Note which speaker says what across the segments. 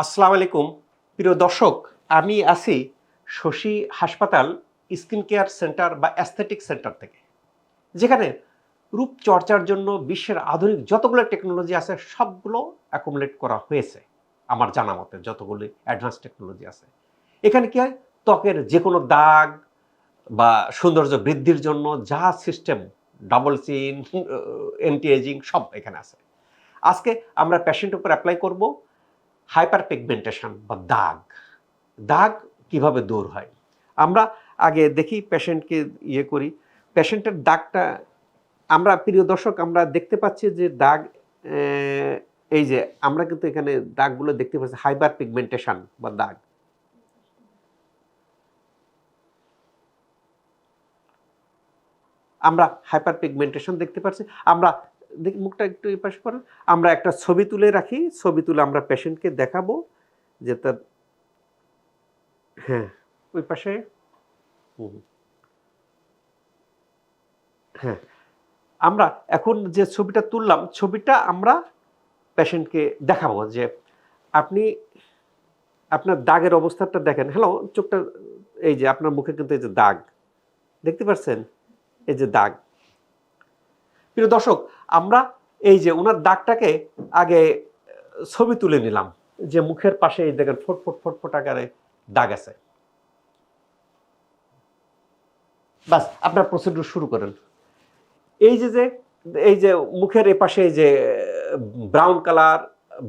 Speaker 1: আসসালামু আলাইকুম। প্রিয় দর্শক, আমি আছি শশী হাসপাতাল স্কিন কেয়ার সেন্টার বা অ্যাস্থেটিক সেন্টার থেকে, যেখানে রূপচর্চার জন্য বিশ্বের আধুনিক যতগুলো টেকনোলজি আছে, সবগুলো অ্যাকুমুলেট করা হয়েছে, আমার জানা মতে যতগুলি অ্যাডভান্স টেকনোলজি আছে। এখানে কি হয়? ত্বকের যে কোনো দাগ বা সৌন্দর্য বৃদ্ধির জন্য যা system, double chin anti ageing সব এখানে আছে। আজকে আমরা পেশেন্টের উপর অ্যাপ্লাই করব। হাইপার পিগমেন্টেশন বা দাগ। দাগ কীভাবে দূর হয়? আমরা আগে দেখি পেশেন্টকে ইয়ে করি। পেশেন্টের দাগটা, আমরা প্রিয় দর্শক, আমরা দেখতে পাচ্ছি যে দাগ এই যে আমরা কিন্তু এখানে দাগগুলো দেখতে পাচ্ছি হাইপার পিগমেন্টেশন বা দাগ। আমরা হাইপার পিগমেন্টেশন দেখতে পাচ্ছি, আমরা মুখটা একটু এই পাশে করেন আমরা একটা ছবি তুলে রাখি, ছবি তুলে আমরা পেশেন্টকে দেখাবো যে তার হ্যাঁ ওই পাশে। হ্যাঁ আমরা এখন যে ছবিটা তুললাম, ছবিটা আমরা পেশেন্টকে দেখাবো যে আপনি, আপনার দাগের অবস্থাটা দেখেন। হ্যালো চোখটা, এই যে আপনার মুখে কিন্তু এই যে দাগ, দেখতে পাচ্ছেন এই যে দাগ। প্রিয় দর্শক, আমরা এই যে ওনার দাগটাকে আগে ছবি তুলে নিলাম, যে মুখের পাশে এই দেখেন ফোট ফোট ফোট ফোট আকারে দাগ আছে। বাস, আপনার প্রসিডিউর শুরু করেন। এই যে যে, এই যে মুখের এ পাশে যে ব্রাউন কালার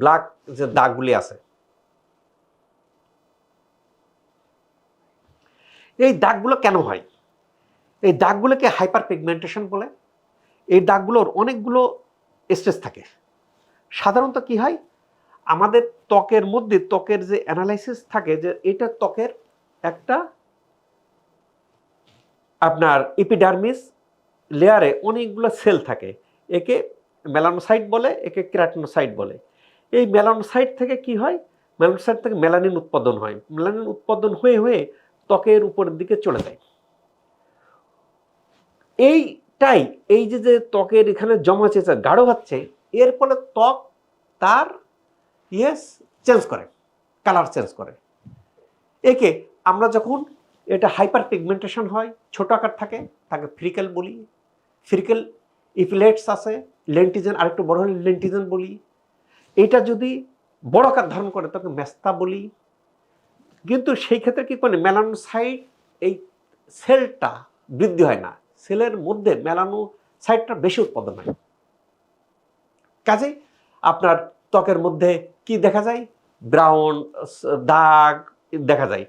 Speaker 1: ব্ল্যাক যে দাগগুলি আছে, এই দাগগুলো কেন হয়? এই দাগগুলোকে হাইপার পিগমেন্টেশন বলে। এই দাগগুলোর অনেকগুলো স্টেজ থাকে। সাধারণত কি হয়? আমাদের ত্বকের মধ্যে ত্বকের যে অ্যানালাইসিস থাকে যে এটা ত্বকের একটা আপনার ইপিডার্মিস লেয়ারে অনেকগুলো সেল থাকে। একে মেলানোসাইট বলে, একে ক্রাটনোসাইট বলে। এই মেলানোসাইট থেকে কি হয়? মেলানোসাইট থেকে মেলানিন উৎপাদন হয়। মেলানিন উৎপাদন হয়ে হয়ে ত্বকের উপরের দিকে চলে যায়। এইটাই এই যে যে ত্বকের এখানে জমা চেঁচা গাঢ় হচ্ছে, এর ফলে ত্বক তার ইয়েস চেঞ্জ করে, কালার চেঞ্জ করে। একে আমরা যখন এটা হাইপার পিগমেন্টেশন হয়, ছোট আকার থাকে, তাকে ফ্রিকেল বলি, ফ্রিকেল ইপিলেটস আছে, লেন্টিজেন আরেকটু বড় হলে লেন্টিজেন বলি। এটা যদি বড় আকার ধারণ করে, তাকে মেস্তা বলি। কিন্তু সেই ক্ষেত্রে কী করে, মেলানোসাইট এই সেলটা বৃদ্ধি হয় না সেলের মধ্যে মেলানোসাইটটা বেশি উৎপাদন হয়। কাজেই আপনার ত্বকের মধ্যে কি দেখা যায়? ব্রাউন দাগ দেখা যায়।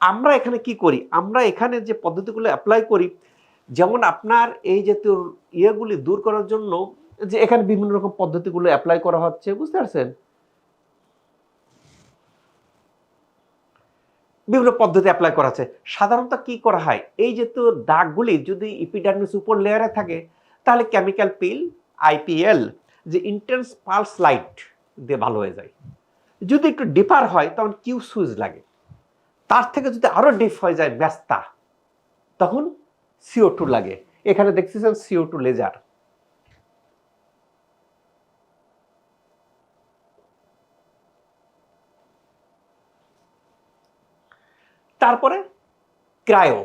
Speaker 1: আমরা এখানে কি করি? আমরা এখানে যে পদ্ধতিগুলো অ্যাপ্লাই করি, যেমন আপনার এই জাতীয় ইয়েগুলি দূর করার জন্য যে এখানে বিভিন্ন রকম পদ্ধতিগুলো অ্যাপ্লাই করা হচ্ছে, বুঝতে পারছেন? বিভিন্ন পদ্ধতি অ্যাপ্লাই করা আছে সাধারণত কি করা হয়? এই জাতীয় দাগগুলি যদি ইপিডার্মিস উপর লেয়ারে থাকে, তাহলে কেমিক্যাল পিল আইপিএল যে ইন্টেন্স পালস লাইট দিয়ে ভালো হয়ে যায়। যদি একটু ডিপার হয়, তখন কিউ সুইচ লাগে। তার থেকে যদি আরও ডিপ হয়ে যায় ব্যস্তা, তখন সিও টু লাগে। এখানে দেখতেছেন সিও টু লেজার তারপরে ক্রায়ো,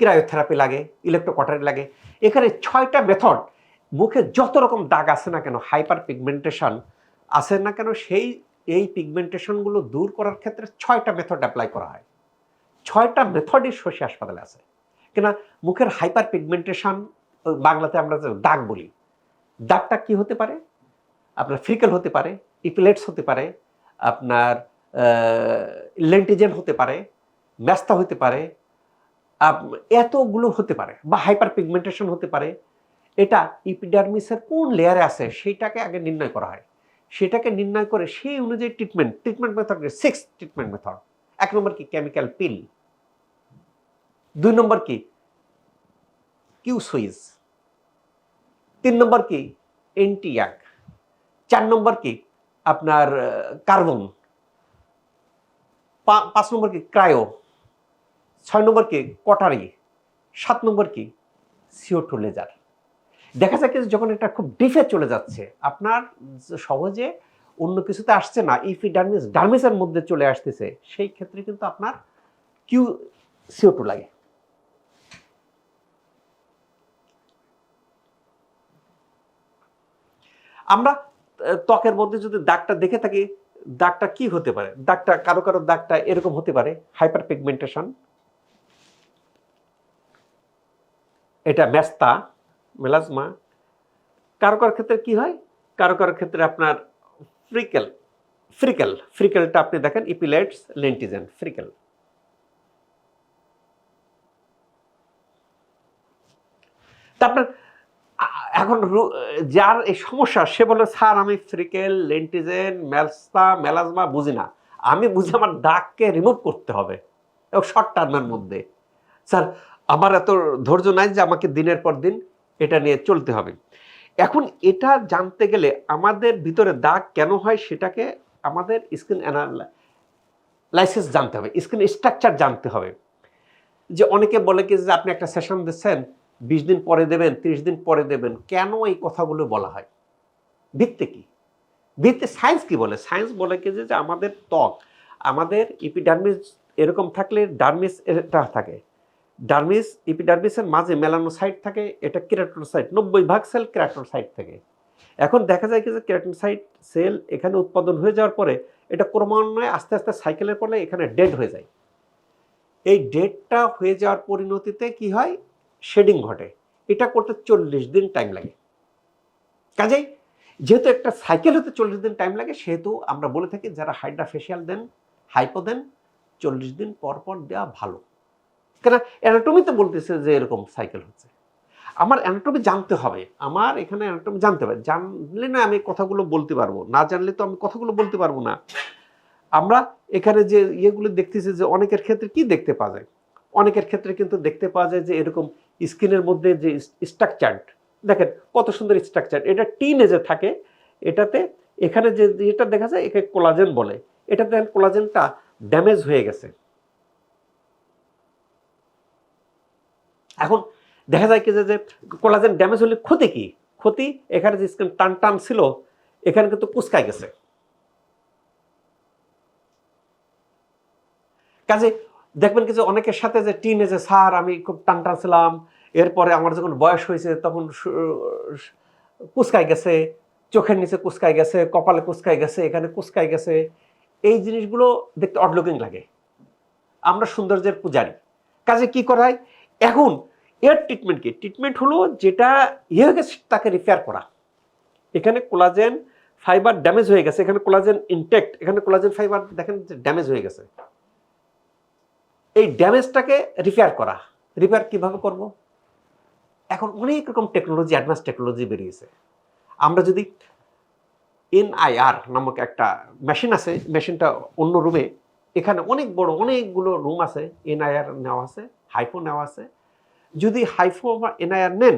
Speaker 1: ক্রায়োথেরাপি লাগে ইলেকট্রোকটারি লাগে। এখানে ছয়টা মেথড মুখে যত রকম দাগ আছে না কেন হাইপার পিগমেন্টেশন আছে না কেন, সেই, এই পিগমেন্টেশনগুলো দূর করার ক্ষেত্রে ছয়টা মেথড অ্যাপ্লাই করা হয়। ছয়টা মেথডই শশী হাসপাতালে আছে। কেনা মুখের হাইপার পিগমেন্টেশন বাংলাতে আমরা দাগ বলি, দাগটা কি হতে পারে? আপনার ফ্রিকেল হতে পারে ইপিলেটস হতে পারে, আপনার লেন্টিজেন হতে পারে ম্যাস্তা হতে পারে এতগুলো হতে পারে বা হাইপার পিগমেন্টেশন হতে পারে, এটা ইপিডার্মিসের কোন লেয়ারে আছে সেইটাকে আগে নির্ণয় করা হয়। সেটাকে নির্ণয় করে সেই অনুযায়ী treatment treatment method six treatment method এক নম্বর কি? কেমিক্যাল পিল দুই নম্বর কি? কিউ সুইজ তিন নম্বর কি? এন্টিয়াক চার নম্বর কি? আপনার কার্বন পাঁচ নম্বর কি? ক্রায়ো। ছয় নম্বর কি? কটারি। সাত নম্বর কি? CO two laser. দেখা যায় কি যখন এটা খুব ডিফে চলে যাচ্ছে, আপনার সহজে অন্য কিছুতে আসছে না ইপিডার্মিস ডার্মিসের মধ্যে চলে আসতেছে, সেই ক্ষেত্রে কিন্তু আপনার কিউ সিও টু লাগে। আমরা ত্বকের মধ্যে যদি দাগটা দেখে থাকি দাগটা কি হতে পারে? দাগটা, কারও কারও দাগটা এরকম হতে পারে হাইপার পিগমেন্টেশন এটা মেস্তা মেলাজমা কারও কারও ক্ষেত্রে কি হয়? কারও কারও ক্ষেত্রে আপনার ফ্রিকেল ফ্রিকেল ফ্রিকেলটা আপনি দেখেন ইপিলেটস লেন্টিজেন ফ্রিকেল তা আপনার আ- এখন যার এই সমস্যা, সে বলে, স্যার, আমি ফ্রিকেল, লেন্টিজেন, মেলস্তা, মেলাজমা বুঝি না। আমি বুঝি আমার দাগকে রিমুভ করতে হবে, এবং শর্ট টার্মের মধ্যে। স্যার, আমার এত ধৈর্য নাই যে আমাকে দিনের পর দিন এটা নিয়ে চলতে হবে। এখন এটা জানতে গেলে আমাদের ভিতরে দাগ কেন হয় সেটাকে আমাদের স্কিন লাইসেন্স জানতে হবে, স্কিন স্ট্রাকচার জানতে হবে। যে অনেকে বলে কি, যে আপনি একটা সেশন দিচ্ছেন বিশ দিন পরে দেবেন, ত্রিশ দিন পরে দেবেন, কেন এই কথাগুলো বলা হয়? ভিত্তি কি? ভিত্তি সায়েন্স কি বলে? সায়েন্স বলে কি যে যে আমাদের ত্বক, আমাদের ইপিডার্মিস এরকম থাকলে ডার্মিস এটা থাকে। ডার্মিস ইপিডার্মিসের মাঝে মেলানোসাইট থাকে, এটা কেরাটোসাইট নব্বই ভাগ সেল কেরাটোসাইট থাকে। এখন দেখা যায় কি যে কেরাটোসাইট সেল এখানে উৎপাদন হয়ে যাওয়ার পরে এটা ক্রমান্বয়ে আস্তে আস্তে সাইকেলের পরে এখানে ডেড হয়ে যায়। এই ডেটটা হয়ে যাওয়ার পরিণতিতে কি হয়? শেডিং ঘটে। এটা করতে চল্লিশ দিন টাইম লাগে। কাজেই যেহেতু একটা সাইকেল হতে চল্লিশ দিন টাইম লাগে, সেহেতু আমরা বলে থাকি যারা হাইড্রা ফেশিয়াল দেন হাইপো দেন, চল্লিশ দিন পর পর দেওয়া ভালো। কেন? অ্যানাটমিতে বলতেছে যে এরকম সাইকেল হচ্ছে। আমার অ্যানাটমি জানতে হবে। আমার এখানে অ্যানাটমি জানতে হবে। জানলে না আমি কথাগুলো বলতে পারব। না জানলে তো আমি কথাগুলো বলতে পারব না। আমরা এখানে যে ইয়েগুলো দেখতেছি যে অনেকের ক্ষেত্রে কি দেখতে পাওয়া যায়? অনেকের ক্ষেত্রে কিন্তু দেখতে পাওয়া যায় যে এরকম স্কিনের মধ্যে যে স্ট্রাকচার দেখেন কত সুন্দর স্ট্রাকচার এটা টিন এজে থাকে, এটাতে এখানে যে যেটা দেখা যায় একে কোলাজেন বলে এটা দেখেন কোলাজেনটা ড্যামেজ হয়ে গেছে। এখন দেখা যায় কি যে যে কোলাজেন ড্যামেজ হলে ক্ষতি কি? ক্ষতি এখানে যে স্কিন টান টান ছিল, এখানে কিন্তু কুচকায় গেছে। কাজে দেখবেন কি যে অনেকের সাথে যে টিন এজে স্যার, আমি খুব টান টান ছিলাম। এরপরে আমার যখন বয়স হয়েছে, তখন কুচকায় গেছে, চোখের নিচে কুচকায় গেছে, কপালে কুচকায় গেছে, এখানে কুচকায় গেছে। এই জিনিসগুলো দেখতে অড লুকিং লাগে। আমরা সৌন্দর্যের পূজারি। কাজে কি করা হয় এখন এর ট্রিটমেন্ট কি? ট্রিটমেন্ট হলো যেটা ইয়ে হয়ে গেছে, তাকে রিপেয়ার করা। এখানে কোলাজেন ফাইবার ড্যামেজ হয়ে গেছে, এখানে কোলাজেন ইনটেক্ট এখানে কোলাজেন ফাইবার দেখেন ড্যামেজ হয়ে গেছে। এই ড্যামেজটাকে রিপেয়ার করা। রিপেয়ার কীভাবে করব? এখন অনেক রকম টেকনোলজি অ্যাডভান্স টেকনোলজি বেরিয়েছে। আমরা যদি এনআইআর নামক একটা মেশিন আছে মেশিনটা অন্য রুমে এখানে অনেক বড় অনেকগুলো রুম আছে এনআইআর নেওয়া আছে হাইফো নেওয়া আছে। যদি হাইফো বা এনআইআর নেন,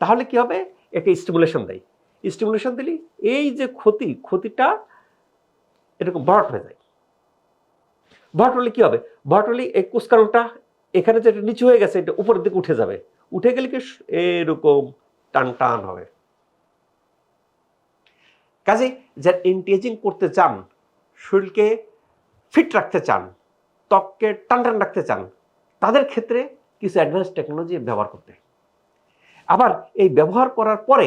Speaker 1: তাহলে কি হবে? একটা স্টিমুলেশন দেয়। স্টিমুলেশন দিলে এই যে ক্ষতি, ক্ষতিটা এরকম ভরাট হয়ে যায়। ভরাট হলে কি হবে? ভরাট হলে এই কুচকানোটা এখানে যেটা নিচু হয়ে গেছে, এটা উপরের দিকে উঠে যাবে। উঠে গেলে কি এরকম টান টান হবে। কাজে যারা এন্টিএজিং করতে চান, শরীরকে ফিট রাখতে চান, ত্বককে টান টান রাখতে চান, তাদের ক্ষেত্রে কিছু অ্যাডভান্স টেকনোলজি ব্যবহার করতে। আবার এই ব্যবহার করার পরে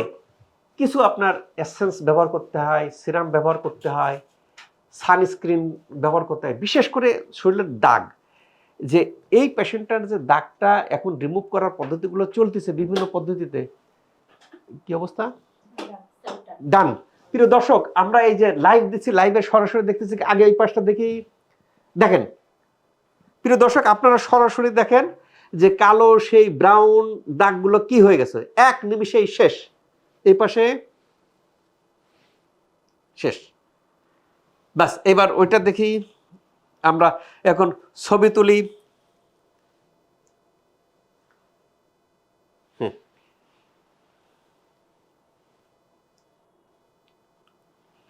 Speaker 1: কিছু আপনার এসেন্স ব্যবহার করতে হয় সিরাম ব্যবহার করতে হয় সানস্ক্রিন ব্যবহার করতে হয়, বিশেষ করে শরীরের দাগ। যে এই পেশেন্টটার যে দাগটা এখন রিমুভ করার পদ্ধতিগুলো চলতেছে বিভিন্ন পদ্ধতিতে, কি অবস্থা? ডান প্রিয় দর্শক, আমরা এই যে লাইভ দিচ্ছি লাইভে সরাসরি দেখতেছি, আগে এই পাশটা দেখি। দেখেন, প্রিয় দর্শক, আপনারা সরাসরি দেখেন যে কালো, সেই ব্রাউন দাগগুলো কি হয়ে গেছে। এক নিমিষেই শেষ। এই পাশে শেষ। বাস এবার ওইটা দেখি আমরা এখন ছবি তুলি।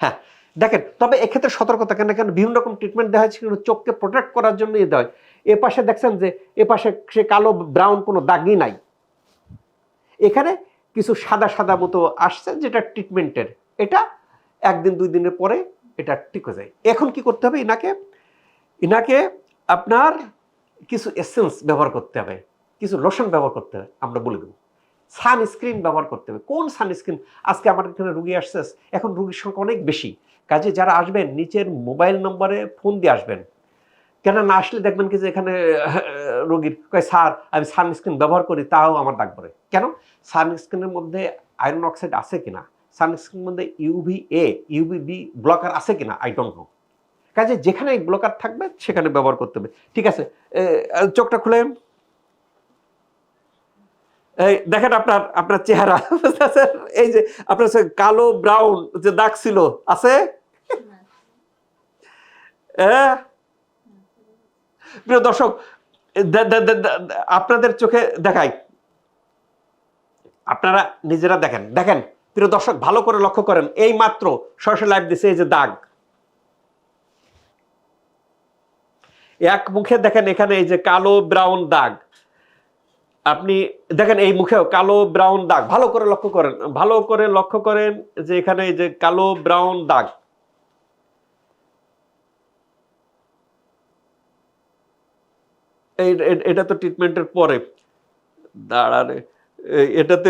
Speaker 1: হ্যাঁ দেখেন তবে এক্ষেত্রে সতর্কতা কেন কেন বিভিন্ন রকম ট্রিটমেন্ট দেওয়া হয়েছে কিন্তু চোখকে প্রোটেক্ট করার জন্য ইয়ে দেওয়া হয়। এ পাশে দেখছেন যে এ পাশে সে কালো ব্রাউন কোনো দাগই নাই। এখানে কিছু সাদা সাদা মতো আসছে যেটা ট্রিটমেন্টের এটা একদিন দুই দিনের পরে এটা ঠিক হয়ে যায়। এখন কি করতে হবে ইনাকে? ইনাকে আপনার কিছু এসেন্স ব্যবহার করতে হবে, কিছু লোশন ব্যবহার করতে হবে, আমরা বলে দেবো। সানস্ক্রিন ব্যবহার করতে হবে। কোন সানস্ক্রিন আজকে আমার এখানে রুগী আসছে, এখন রুগীর সংখ্যা অনেক বেশি। কাজে যারা আসবেন নিচের মোবাইল নম্বরে ফোন দিয়ে আসবেন। কেন না আসলে দেখবেন কি যে এখানে রোগীর, কয়, স্যার, আমি সানস্ক্রিন ব্যবহার করি, তাও আমার দাগ পড়ে। কেন? সানস্ক্রিনের মধ্যে আয়রন অক্সাইড আছে কিনা? সানস্ক্রিনের মধ্যে UV A UV B blocker আছে কিনা? আই ডোন্ট নো কাজে যেখানে ব্লকার থাকবে, সেখানে ব্যবহার করতে হবে। ঠিক আছে? চোখটা খুলে দেখেন আপনার আপনার চেহারা। এই যে আপনার কালো ব্রাউন যে দাগ ছিল, আছে? প্রিয় দর্শক আপনাদের চোখে দেখাই। আপনারা নিজেরা দেখেন। দেখেন প্রিয় দর্শক, ভালো করে লক্ষ্য করেন, এই মাত্র সরাসরি লাইভ দিছে এই যে দাগ। এক মুখে দেখেন এখানে এই যে কালো ব্রাউন দাগ। আপনি দেখেন এই মুখেও কালো ব্রাউন দাগ। ভালো করে লক্ষ্য করেন, ভালো করে লক্ষ্য করেন যে এখানে এই যে কালো ব্রাউন দাগ। এটা তো ট্রিটমেন্টের পরে, দাঁড়ানে এটাতে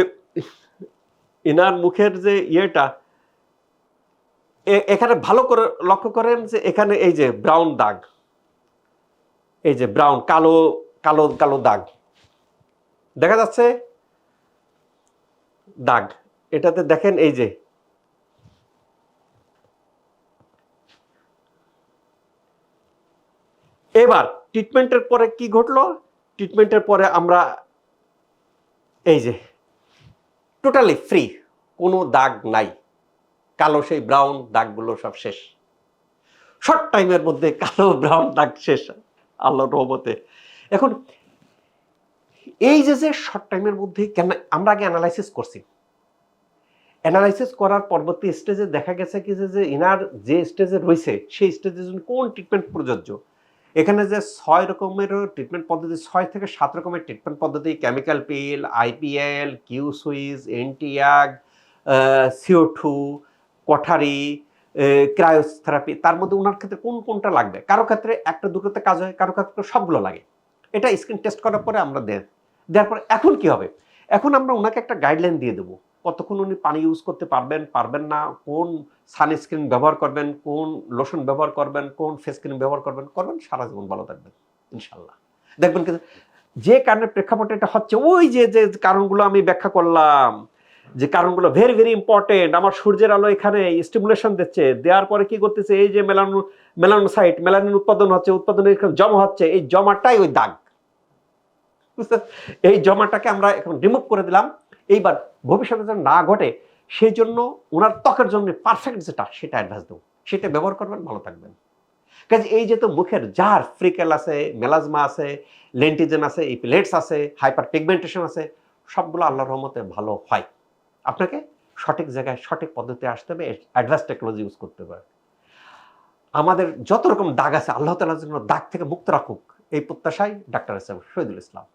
Speaker 1: ইনার মুখের যে ইয়েটা এখানে ভালো করে লক্ষ্য করেন যে এখানে এই যে ব্রাউন দাগ, এই যে ব্রাউন কালো কালো কালো দাগ, দেখা যাচ্ছে? দাগ, এটাতে দেখেন এই যে, এবার ট্রিটমেন্টের পরে কি ঘটলো? ট্রিটমেন্টের পরে আমরা এই যে টোটালি ফ্রি কোনো দাগ নাই। কালো সেই ব্রাউন দাগগুলো সব শেষ। শর্ট টাইমের মধ্যে কালো ব্রাউন দাগ শেষ। আল্লাহর রহমতে। এখন, এই যে যে শর্ট টাইমের মধ্যে কেন আমরা আগে অ্যানালাইসিস করছি। অ্যানালাইসিস করার পরবর্তী স্টেজে দেখা গেছে কি যে ইনার যে স্টেজে রয়েছে, সেই স্টেজের জন্য কোন ট্রিটমেন্ট প্রযোজ্য? এখানে যে ছয় রকমের ট্রিটমেন্ট পদ্ধতি, ছয় থেকে সাত রকমের ট্রিটমেন্ট পদ্ধতি chemical peel IPL Q switch এনটিয়াগ CO two কঠারি cryotherapy তার মধ্যে ওনার ক্ষেত্রে কোন কোনটা লাগবে? কারও ক্ষেত্রে একটা দুটোতে কাজ হয়, কারও ক্ষেত্রে সবগুলো লাগে। এটা স্ক্রিন টেস্ট করার পরে আমরা দেন দেওয়ার পরে এখন কি হবে? এখন আমরা ওনাকে একটা গাইডলাইন দিয়ে দেবো। কতক্ষণ উনি পানি ইউজ করতে পারবেন পারবেন না, কোন সানস্ক্রিন ব্যবহার করবেন, কোন লোশন ব্যবহার করবেন, কোন ফেস ক্রিম ব্যবহার করবেন করবেন, সারা জীবন ভালো থাকবেন ইনশাল্লাহ দেখবেন কিন্তু যে কারণের প্রেক্ষাপটে এটা হচ্ছে ওই যে যে কারণগুলো আমি ব্যাখ্যা করলাম, যে কারণগুলো ভেরি ভেরি ইম্পর্টেন্ট আমার সূর্যের আলো এখানে স্টিমুলেশন দিচ্ছে, দেওয়ার পরে কি করতেছে, এই যে মেলানো মেলানোসাইট মেলানিন উৎপাদন হচ্ছে, উৎপাদনের জমা হচ্ছে, এই জমাটাই ওই দাগ। বুঝতে এই জমাটাকে আমরা এখন রিমুভ করে দিলাম এইবার ভবিষ্যতে যেন না ঘটে, সেই জন্য ওনার ত্বকের জন্য পারফেক্ট যেটা, সেটা অ্যাডভাইস দেবো। সেটা ব্যবহার করবেন, ভালো থাকবেন। কাজে এই যে তো মুখের যার ফ্রিকেল আছে মেলাজমা আছে লেন্টিজেন আছে ইপিলেটস আছে হাইপার পিগমেন্টেশন আছে, সবগুলো আল্লাহর রহমতে ভালো হয়। আপনাকে সঠিক জায়গায় সঠিক পদ্ধতি আসতে হবে অ্যাডভান্স টেকনোলজি ইউজ করতে হবে। আমাদের যত রকম দাগ আছে, আল্লাহ তালার জন্য দাগ থেকে মুক্ত রাখুক, এই প্রত্যাশায় ডাক্তার ইসলাম শহীদুল ইসলাম।